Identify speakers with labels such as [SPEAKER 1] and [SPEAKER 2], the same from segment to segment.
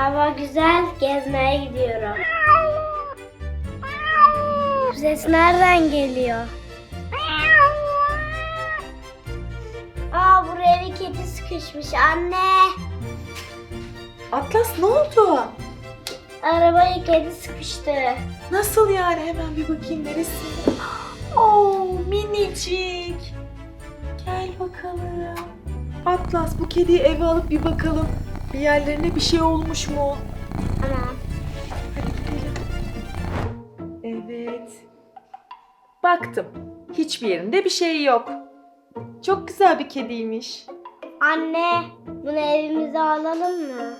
[SPEAKER 1] Hava güzel, gezmeye gidiyorum. Ses nereden geliyor? Aa buraya bir kedi sıkışmış anne.
[SPEAKER 2] Atlas ne oldu?
[SPEAKER 1] Arabaya kedi sıkıştı.
[SPEAKER 2] Nasıl yani? Hemen bir bakayım neresi? Oo minicik. Gel bakalım. Atlas bu kediyi eve alıp bir bakalım. Bir yerlerine bir şey olmuş mu?
[SPEAKER 1] Tamam.
[SPEAKER 2] Hadi gidelim. Evet. Baktım. Hiçbir yerinde bir şey yok. Çok güzel bir kediymiş.
[SPEAKER 1] Anne, bunu evimize alalım mı?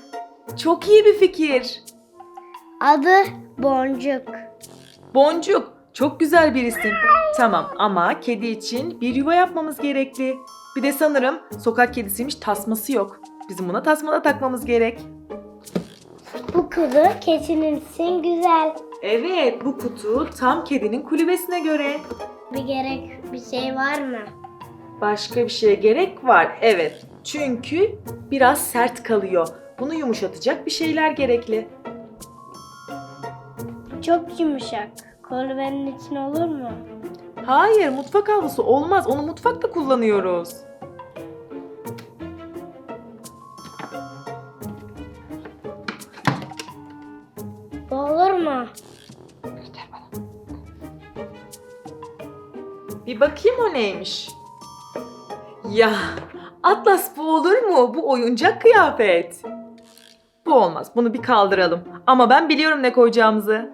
[SPEAKER 2] Çok iyi bir fikir.
[SPEAKER 1] Adı Boncuk.
[SPEAKER 2] Boncuk, çok güzel bir isim. Tamam ama kedi için bir yuva yapmamız gerekli. Bir de sanırım sokak kedisiymiş tasması yok. Bizim buna tasma da takmamız gerek.
[SPEAKER 1] Bu kutu keçinin için güzel.
[SPEAKER 2] Evet, bu kutu tam kedinin kulübesine göre.
[SPEAKER 1] Bir gerek bir şey var mı?
[SPEAKER 2] Başka bir şeye gerek var. Evet. Çünkü biraz sert kalıyor. Bunu yumuşatacak bir şeyler gerekli.
[SPEAKER 1] Çok yumuşak. Kulübenin için olur mu?
[SPEAKER 2] Hayır, mutfak havlusu olmaz. Onu mutfakta kullanıyoruz. Bir bakayım o neymiş. Ya Atlas bu olur mu? Bu oyuncak kıyafet. Bu olmaz. Bunu bir kaldıralım. Ama ben biliyorum ne koyacağımızı.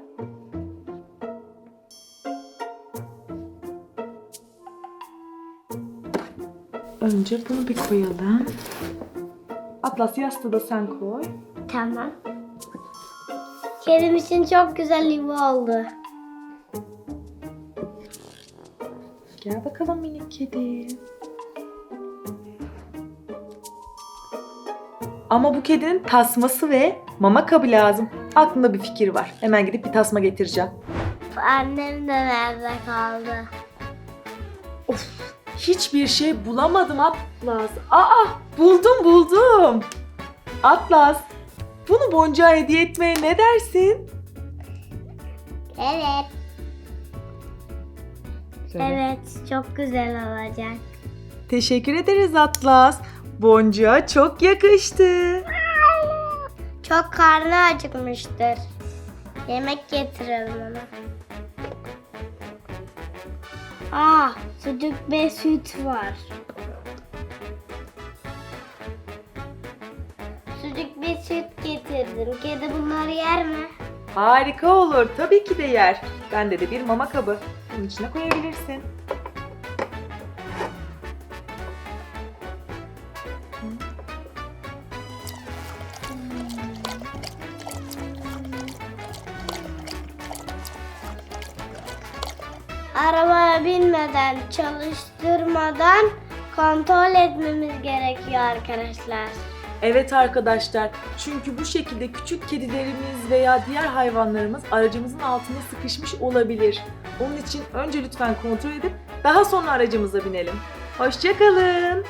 [SPEAKER 2] Önce bunu bir koyalım. Atlas yastığı da sen koy.
[SPEAKER 1] Tamam. Kedim için çok güzel yuva oldu.
[SPEAKER 2] Gel bakalım minik kedi. Ama bu kedinin tasması ve mama kabı lazım. Aklımda bir fikir var. Hemen gidip bir tasma getireceğim.
[SPEAKER 1] Annem de nerede kaldı?
[SPEAKER 2] Of, hiçbir şey bulamadım Atlas. Aa, buldum buldum. Atlas, bunu boncuğa hediye etmeye ne dersin?
[SPEAKER 1] Evet. Evet, çok güzel olacak.
[SPEAKER 2] Teşekkür ederiz Atlas. Boncuğa çok yakıştı.
[SPEAKER 1] Çok karnı acıkmıştır. Yemek getirelim ona. Aa, sucuk ve süt var. Sucuk ve süt getirdim. Kedi bunları yer mi?
[SPEAKER 2] Harika olur. Tabii ki de yer. Bende de bir mama kabı. Bunun içine koyabilirsin.
[SPEAKER 1] Arabaya binmeden, çalıştırmadan kontrol etmemiz gerekiyor arkadaşlar.
[SPEAKER 2] Evet arkadaşlar. Çünkü bu şekilde küçük kedilerimiz veya diğer hayvanlarımız aracımızın altına sıkışmış olabilir. Onun için önce lütfen kontrol edip daha sonra aracımıza binelim. Hoşçakalın.